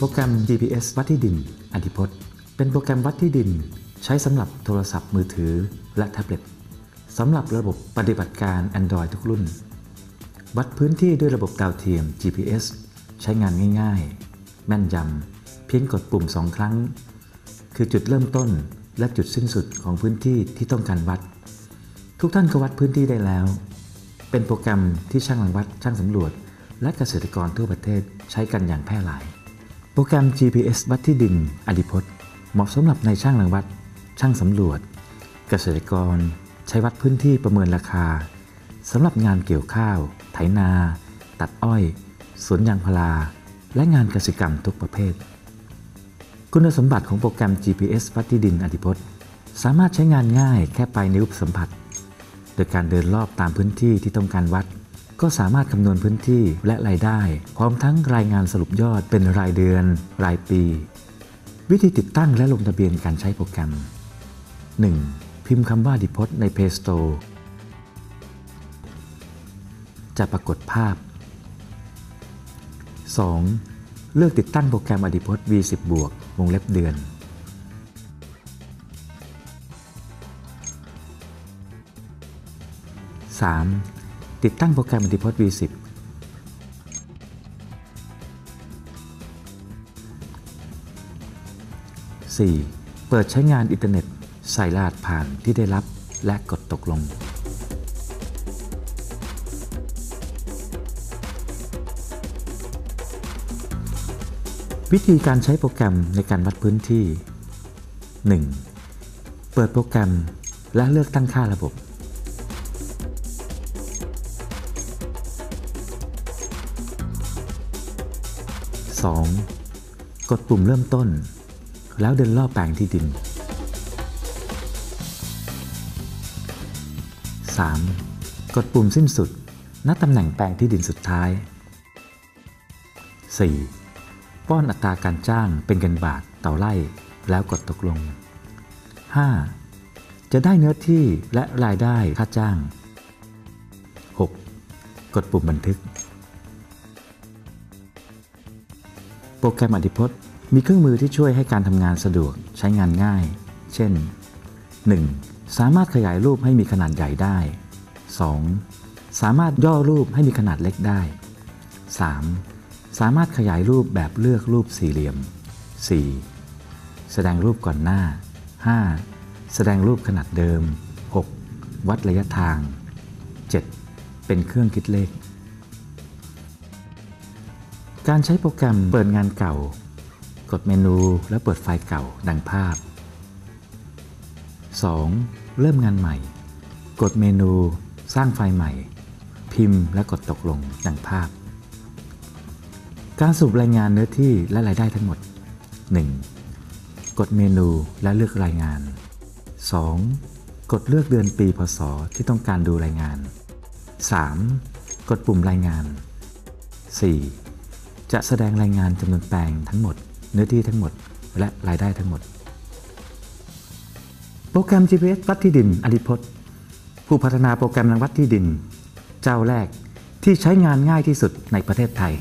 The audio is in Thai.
โปรแกรม GPS วัดที่ดิน อธิพจน์ เป็นโปรแกรมวัดที่ดิน ใช้สำหรับโทรศัพท์มือถือและแท็บเล็ตสำหรับระบบปฏิบัติการ Android ทุกรุ่น วัดพื้นที่ด้วยระบบดาวเทียม GPS ใช้งานง่ายๆ แม่นยำ เพียงกดปุ่มสองครั้ง คือจุดเริ่มต้นและจุดสิ้นสุดของพื้นที่ที่ต้องการวัด ทุกท่านก็วัดพื้นที่ได้แล้ว เป็นโปรแกรมที่ช่างรังวัดช่างสำรวจ และเกษตรกรทั่วประเทศใช้กันอย่างแพร่หลาย โปรแกรม GPS วัดที่ดินอดิพจน์เหมาะสำหรับในช่างรังวัด ช่างสำรวจ เกษตรกร ใช้วัดพื้นที่ประเมินราคาสำหรับงานเกี่ยวข้าว ไถนา ตัดอ้อย สวนยางพารา และงานเกษตรกรรมทุกประเภท คุณสมบัติของโปรแกรม GPS วัดที่ดินอธิพจน์ สามารถใช้งานง่ายแค่ปลายนิ้วสัมผัส โดยการเดินรอบตามพื้นที่ที่ต้องการวัด ก็สามารถคำนวณพื้นที่และรายได้ พร้อมทั้งรายงานสรุปยอดเป็นรายเดือน รายปี วิธีติดตั้งและลงทะเบียนการใช้โปรแกรม 1. พิมพ์คำว่าดิพจน์ใน Play Store จะปรากฏภาพ 2. เลือกติดตั้งโปรแกรมอดิพจน์ V10 บวกวงเล็บเดือน 3. ติดตั้งโปรแกรมอดิพจน์ V10 4. เปิดใช้งานอินเทอร์เน็ต ใส่รหัสผ่านที่ได้รับและกดตกลง วิธีการใช้โปรแกรมในการวัดพื้นที่ 1. เปิดโปรแกรมและเลือกตั้งค่าระบบ 2. กดปุ่มเริ่มต้น แล้วเดินรอบแปลงที่ดิน 3. กดปุ่มสิ้นสุด ณตำแหน่งแปลงที่ดินสุดท้าย 4. ป้อนอัตราการจ้างเป็นเงินบาทต่อไร่แล้วกดตกลง 5. จะได้เนื้อที่และรายได้ค่าจ้าง 6. กดปุ่มบันทึก รแกรมอธิพจน์ มีเครื่องมือที่ช่วยให้การทำงานสะดวกใช้งานง่าย เช่น 1. สามารถขยายรูปให้มีขนาดใหญ่ได้ 2. สามารถย่อรูปให้มีขนาดเล็กได้ 3. สามารถขยายรูปแบบเลือกรูปสี่เหลี่ยม 4. แสดงรูปก่อนหน้า 5. แสดงรูปขนาดเดิม 6. วัดระยะทาง 7. เป็นเครื่องคิดเลข การใช้โปรแกรมเปิดงานเก่า กดเมนูแล้วเปิดไฟล์เก่าดังภาพ 2. เริ่มงานใหม่ กดเมนูสร้างไฟล์ใหม่ พิมพ์และกดตกลงดังภาพ การสรุปรายงานเนื้อที่และรายได้ทั้งหมด 1. กดเมนูและเลือกรายงาน 2. กดเลือกเดือนปีพศที่ต้องการดูรายงาน 3. กดปุ่มรายงาน 4. จะแสดงรายงานจำนวนแปลงทั้งหมด เนื้อที่ทั้งหมด และรายได้ทั้งหมด โปรแกรม GPS วัดที่ดินอริพจน์ผู้พัฒนาโปรแกรมรังวัดที่ดิน เจ้าแรกที่ใช้งานง่ายที่สุดในประเทศไทย